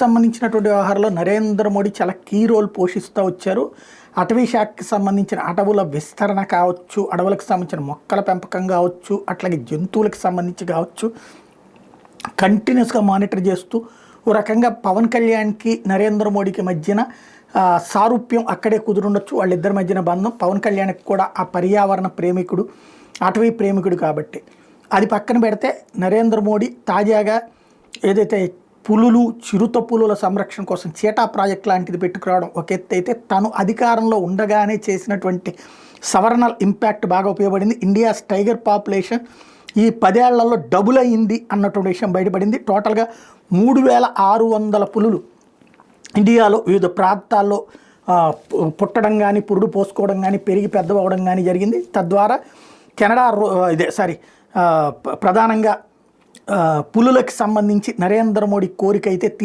సంబంధించినటువంటి వ్యవహారంలో నరేంద్ర మోడీ చాలా కీ రోల్ పోషిస్తూ వచ్చారు. అటవీ శాఖకి సంబంధించిన అడవుల విస్తరణ కావచ్చు అడవులకు సంబంధించిన మొక్కల పెంపకం కావచ్చు అట్లాగే జంతువులకు సంబంధించి కావచ్చు కంటిన్యూస్గా మానిటర్ చేస్తూ ఓ రకంగా పవన్ కళ్యాణ్కి నరేంద్ర మోడీకి మధ్యన సారూప్యం అక్కడే కుదురుండొచ్చు. వాళ్ళిద్దరి మధ్యన బంధం పవన్ కళ్యాణ్కి కూడా ఆ పర్యావరణ ప్రేమికుడు అటవీ ప్రేమికుడు కాబట్టి. అది పక్కన పెడితే నరేంద్ర మోడీ తాజాగా ఏదైతే పులులు చిరుత పులుల సంరక్షణ కోసం చీటా ప్రాజెక్ట్ లాంటిది పెట్టుకురావడం ఒక ఎత్తు అయితే తను అధికారంలో ఉండగానే చేసినటువంటి సవరణల్ ఇంపాక్ట్ బాగా ఉపయోగపడింది. ఇండియాస్ టైగర్ పాపులేషన్ ఈ పదేళ్ళలో డబుల్ అయింది అన్నటువంటి విషయం బయటపడింది. టోటల్గా మూడు వేల ఆరు వందల పులులు ఇండియాలో వివిధ ప్రాంతాల్లో పుట్టడం కానీ పురుడు పోసుకోవడం కానీ పెరిగి పెద్దవడం కానీ జరిగింది. తద్వారా కెనడా రో- ఇదే సారీ ప్రధానంగా పులులకు సంబంధించి నరేంద్ర మోడీ కోరిక అయితే